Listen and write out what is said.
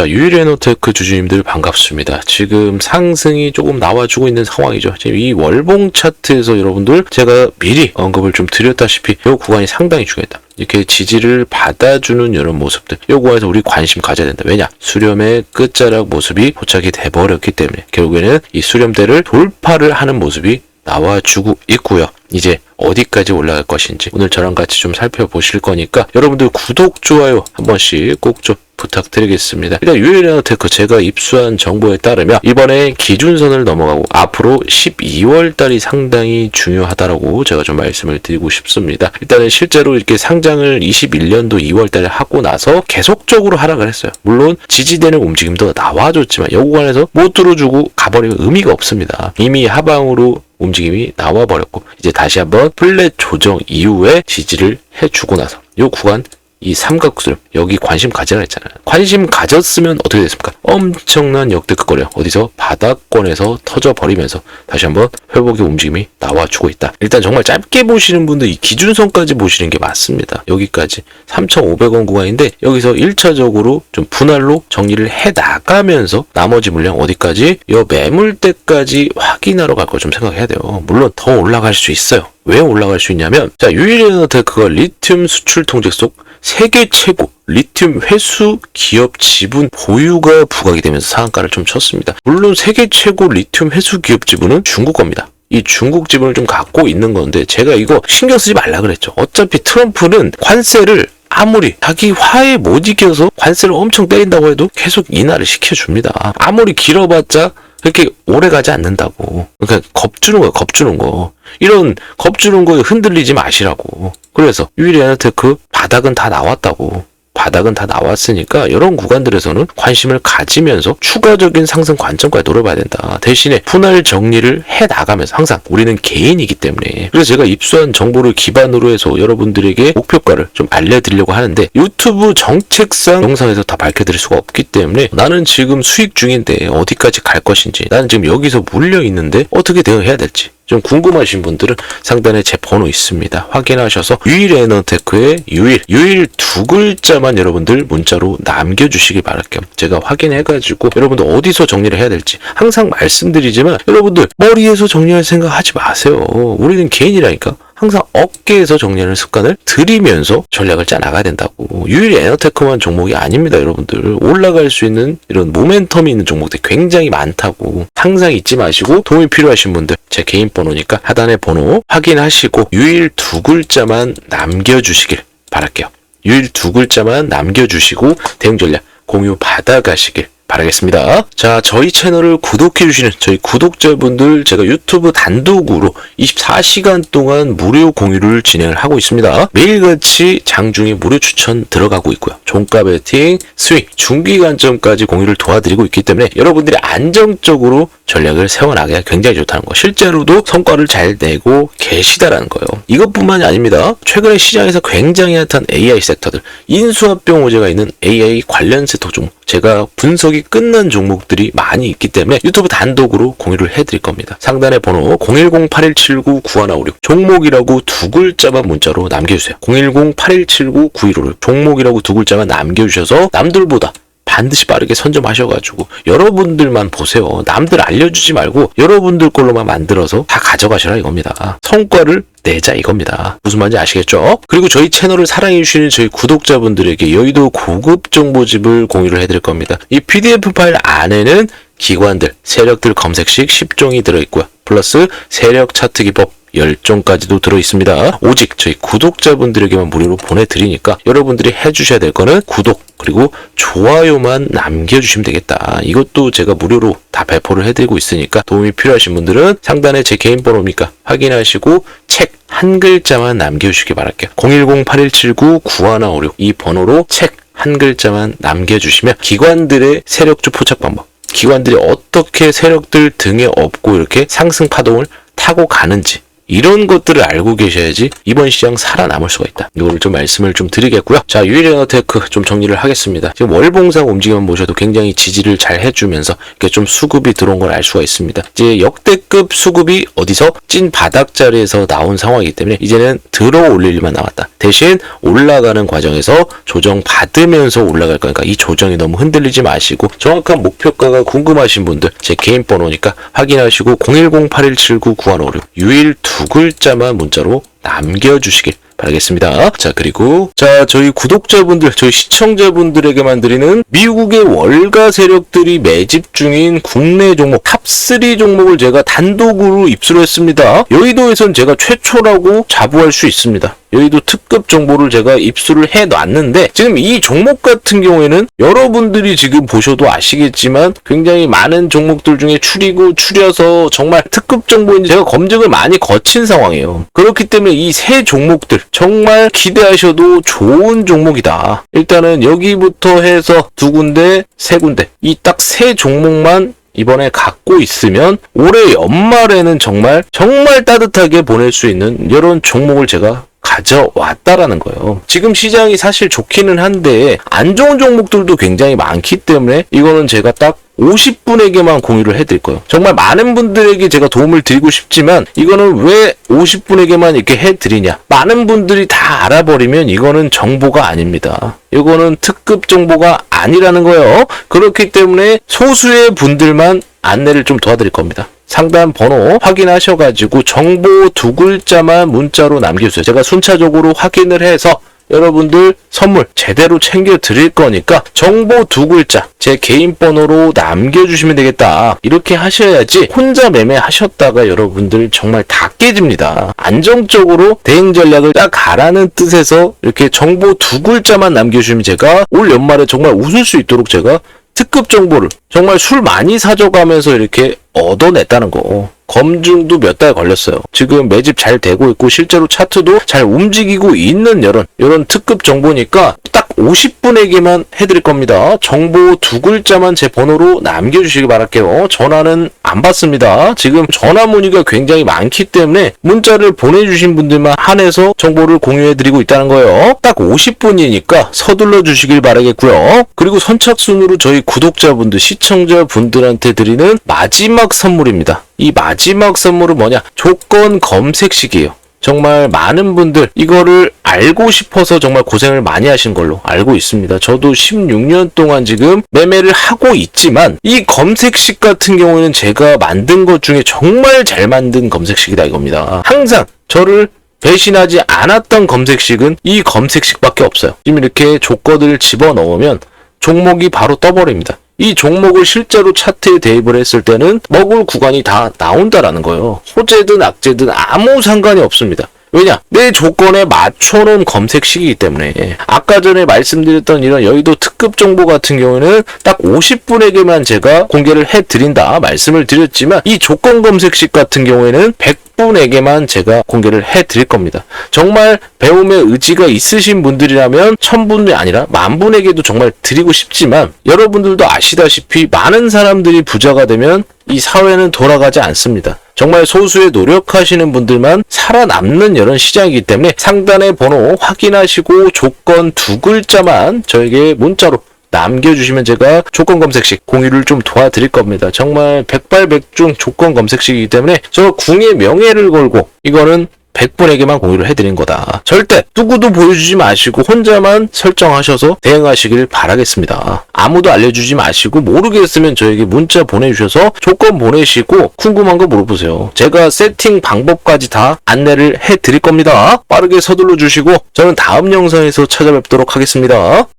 자, 유일에너테크 주주님들 반갑습니다. 지금 상승이 조금 나와주고 있는 상황이죠. 지금 이 월봉 차트에서 여러분들 제가 미리 언급을 좀 드렸다시피 이 구간이 상당히 중요하다. 이렇게 지지를 받아주는 이런 모습들. 이 구간에서 우리 관심 가져야 된다. 왜냐? 수렴의 끝자락 모습이 포착이 돼버렸기 때문에 결국에는 이 수렴대를 돌파를 하는 모습이 나와주고 있고요. 이제 어디까지 올라갈 것인지 오늘 저랑 같이 좀 살펴보실 거니까 여러분들 구독, 좋아요 한 번씩 꼭 좀 부탁드리겠습니다. 일단 유일에너테크 제가 입수한 정보에 따르면 이번에 기준선을 넘어가고 앞으로 12월 달이 상당히 중요하다라고 제가 좀 말씀을 드리고 싶습니다. 일단은 실제로 이렇게 상장을 21년도 2월 달에 하고 나서 계속적으로 하락을 했어요. 물론 지지되는 움직임도 나와줬지만 여 구간에서 못 들어주고 가버리면 의미가 없습니다. 이미 하방으로 움직임이 나와 버렸고 이제 다시 한번 플랫 조정 이후에 지지를 해주고 나서 이 구간 이 삼각수렴 여기 관심 가지라 했잖아요. 관심 가졌으면 어떻게 됐습니까? 엄청난 역대급 거래요. 어디서 바닥권에서 터져 버리면서 다시 한번 회복의 움직임이 나와주고 있다. 일단 정말 짧게 보시는 분들 이 기준선까지 보시는 게 맞습니다. 여기까지 3,500원 구간인데 여기서 1차적으로 좀 분할로 정리를 해 나가면서 나머지 물량 어디까지 이 매물대까지 확인하러 갈걸좀 생각해야 돼요. 물론 더 올라갈 수 있어요. 왜 올라갈 수 있냐면 자 유일에너테크가 리튬 수출 통제 속 세계 최고 리튬 회수 기업 지분 보유가 부각이 되면서 상한가를 좀 쳤습니다. 물론 세계 최고 리튬 회수 기업 지분은 중국 겁니다. 이 중국 지분을 좀 갖고 있는 건데 제가 이거 신경 쓰지 말라 그랬죠. 어차피 트럼프는 관세를 아무리 자기 화에 못 이겨서 관세를 엄청 때린다고 해도 계속 인하를 시켜줍니다. 아무리 길어봤자 그렇게 오래 가지 않는다고. 그러니까 겁주는 거야, 겁주는 거. 이런 겁주는 거에 흔들리지 마시라고. 그래서 유일의 에너테크 바닥은 다 나왔다고. 바닥은 다 나왔으니까 이런 구간들에서는 관심을 가지면서 추가적인 상승 관점까지 노려봐야 된다. 대신에 분할 정리를 해 나가면서 항상 우리는 개인이기 때문에 그래서 제가 입수한 정보를 기반으로 해서 여러분들에게 목표가를 좀 알려드리려고 하는데 유튜브 정책상 영상에서 다 밝혀드릴 수가 없기 때문에 나는 지금 수익 중인데 어디까지 갈 것인지 나는 지금 여기서 물려 있는데 어떻게 대응해야 될지 좀 궁금하신 분들은 상단에 제 번호 있습니다. 확인하셔서 유일 에너테크의 유일, 유일 두 글자만 여러분들 문자로 남겨주시기 바랄게요. 제가 확인해가지고 여러분들 어디서 정리를 해야 될지 항상 말씀드리지만 여러분들 머리에서 정리할 생각 하지 마세요. 우리는 개인이라니까. 항상 어깨에서 정리하는 습관을 들이면서 전략을 짜 나가야 된다고. 유일 에너테크만 종목이 아닙니다, 여러분들. 올라갈 수 있는 이런 모멘텀이 있는 종목들 굉장히 많다고. 항상 잊지 마시고 도움이 필요하신 분들 제 개인 번호니까 하단의 번호 확인하시고 유일 두 글자만 남겨주시길 바랄게요. 유일 두 글자만 남겨주시고 대응 전략 공유 받아가시길 바라겠습니다. 자, 저희 채널을 구독해주시는 저희 구독자분들 제가 유튜브 단독으로 24시간 동안 무료 공유를 진행을 하고 있습니다. 매일같이 장중에 무료 추천 들어가고 있고요. 종가 베팅, 스윙, 중기 관점까지 공유를 도와드리고 있기 때문에 여러분들이 안정적으로 전략을 세워나가야 굉장히 좋다는 거. 실제로도 성과를 잘 내고 계시다라는 거예요. 이것뿐만이 아닙니다. 최근에 시장에서 굉장히 핫한 AI 섹터들, 인수합병 호재가 있는 AI 관련 섹터 종목, 제가 분석이 끝난 종목들이 많이 있기 때문에 유튜브 단독으로 공유를 해드릴 겁니다. 상단의 번호 010-8179-9156 종목이라고 두 글자만 문자로 남겨주세요. 010-8179-9156 종목이라고 두 글자만 남겨주셔서 남들보다 반드시 빠르게 선점하셔가지고 여러분들만 보세요. 남들 알려주지 말고 여러분들 걸로만 만들어서 다 가져가시라 이겁니다. 성과를 내자 이겁니다. 무슨 말인지 아시겠죠? 그리고 저희 채널을 사랑해주시는 저희 구독자분들에게 여의도 고급 정보집을 공유를 해드릴 겁니다. 이 PDF 파일 안에는 기관들, 세력들 검색식 10종이 들어있고요. 플러스 세력 차트 기법 10종까지도 들어있습니다. 오직 저희 구독자분들에게만 무료로 보내드리니까 여러분들이 해주셔야 될 거는 구독 그리고 좋아요만 남겨주시면 되겠다. 이것도 제가 무료로 다 배포를 해드리고 있으니까 도움이 필요하신 분들은 상단에 제 개인 번호니까 확인하시고 책 한 글자만 남겨주시기 바랄게요. 010-8179-9156 이 번호로 책 한 글자만 남겨주시면 기관들의 세력주 포착 방법 기관들이 어떻게 세력들 등에 업고 이렇게 상승 파동을 타고 가는지 이런 것들을 알고 계셔야지 이번 시장 살아남을 수가 있다. 이거를 좀 말씀을 좀 드리겠고요. 자, 유일에너테크 좀 정리를 하겠습니다. 지금 월봉상 움직임만 보셔도 굉장히 지지를 잘 해주면서 이렇게 좀 수급이 들어온 걸 알 수가 있습니다. 이제 역대급 수급이 어디서 찐 바닥 자리에서 나온 상황이기 때문에 이제는 들어 올릴 일만 남았다. 대신 올라가는 과정에서 조정 받으면서 올라갈 거니까 이 조정이 너무 흔들리지 마시고 정확한 목표가가 궁금하신 분들 제 개인 번호니까 확인하시고 010-8179-9156 유일 두 글자만 문자로 남겨주시길 바라겠습니다. 자, 그리고, 자, 저희 구독자분들, 저희 시청자분들에게만 드리는 미국의 월가 세력들이 매집 중인 국내 종목, 탑3 종목을 제가 단독으로 입수를 했습니다. 여의도에선 제가 최초라고 자부할 수 있습니다. 여의도 특급 정보를 제가 입수를 해 놨는데 지금 이 종목 같은 경우에는 여러분들이 지금 보셔도 아시겠지만 굉장히 많은 종목들 중에 추리고 추려서 정말 특급 정보인지 제가 검증을 많이 거친 상황이에요. 그렇기 때문에 이 세 종목들 정말 기대하셔도 좋은 종목이다. 일단은 여기부터 해서 두 군데, 세 군데 이 딱 세 종목만 이번에 갖고 있으면 올해 연말에는 정말 정말 따뜻하게 보낼 수 있는 이런 종목을 제가 가져왔다라는 거예요. 지금 시장이 사실 좋기는 한데 안 좋은 종목들도 굉장히 많기 때문에 이거는 제가 딱 50분에게만 공유를 해드릴 거예요. 정말 많은 분들에게 제가 도움을 드리고 싶지만 이거는 왜 50분에게만 이렇게 해드리냐. 많은 분들이 다 알아버리면 이거는 정보가 아닙니다. 이거는 특급 정보가 아니라는 거예요. 그렇기 때문에 소수의 분들만 안내를 좀 도와드릴 겁니다. 상담 번호 확인하셔가지고 정보 두 글자만 문자로 남겨주세요. 제가 순차적으로 확인을 해서 여러분들 선물 제대로 챙겨 드릴 거니까 정보 두 글자 제 개인 번호로 남겨주시면 되겠다. 이렇게 하셔야지 혼자 매매하셨다가 여러분들 정말 다 깨집니다. 안정적으로 대응 전략을 딱 가라는 뜻에서 이렇게 정보 두 글자만 남겨주시면 제가 올 연말에 정말 웃을 수 있도록 제가 특급 정보를 정말 술 많이 사줘가면서 이렇게 얻어냈다는 거. 검증도 몇 달 걸렸어요. 지금 매집 잘 되고 있고 실제로 차트도 잘 움직이고 있는 이런 이런 특급 정보니까 딱 50분에게만 해드릴 겁니다. 정보 두 글자만 제 번호로 남겨주시기 바랄게요. 전화는 안 받습니다. 지금 전화 문의가 굉장히 많기 때문에 문자를 보내주신 분들만 한해서 정보를 공유해드리고 있다는 거예요. 딱 50분이니까 서둘러 주시길 바라겠고요. 그리고 선착순으로 저희 구독자분들, 시청자분들한테 드리는 마지막 선물입니다. 이 마지막 선물은 뭐냐? 조건 검색식이에요. 정말 많은 분들 이거를 알고 싶어서 정말 고생을 많이 하신 걸로 알고 있습니다. 저도 16년 동안 지금 매매를 하고 있지만 이 검색식 같은 경우에는 제가 만든 것 중에 정말 잘 만든 검색식이다 이겁니다. 항상 저를 배신하지 않았던 검색식은 이 검색식밖에 없어요. 지금 이렇게 조건을 집어넣으면 종목이 바로 떠버립니다. 이 종목을 실제로 차트에 대입을 했을 때는 먹을 구간이 다 나온다라는 거예요. 호재든 악재든 아무 상관이 없습니다. 왜냐? 내 조건에 맞춰놓은 검색식이기 때문에. 아까 전에 말씀드렸던 이런 여의도 특급 정보 같은 경우는 딱 50분에게만 제가 공개를 해드린다 말씀을 드렸지만 이 조건 검색식 같은 경우에는 100분에게만 제가 공개를 해드릴 겁니다. 정말 배움의 의지가 있으신 분들이라면 천분이 아니라 만분에게도 정말 드리고 싶지만 여러분들도 아시다시피 많은 사람들이 부자가 되면 이 사회는 돌아가지 않습니다. 정말 소수의 노력하시는 분들만 살아남는 이런 시장이기 때문에 상단의 번호 확인하시고 조건 두 글자만 저에게 문자로 남겨주시면 제가 조건 검색식 공유를 좀 도와드릴 겁니다. 정말 백발백중 조건 검색식이기 때문에 저 궁의 명예를 걸고 이거는 100분에게만 공유를 해드린 거다. 절대 누구도 보여주지 마시고 혼자만 설정하셔서 대응하시길 바라겠습니다. 아무도 알려주지 마시고 모르겠으면 저에게 문자 보내주셔서 조건 보내시고 궁금한 거 물어보세요. 제가 세팅 방법까지 다 안내를 해드릴 겁니다. 빠르게 서둘러 주시고 저는 다음 영상에서 찾아뵙도록 하겠습니다.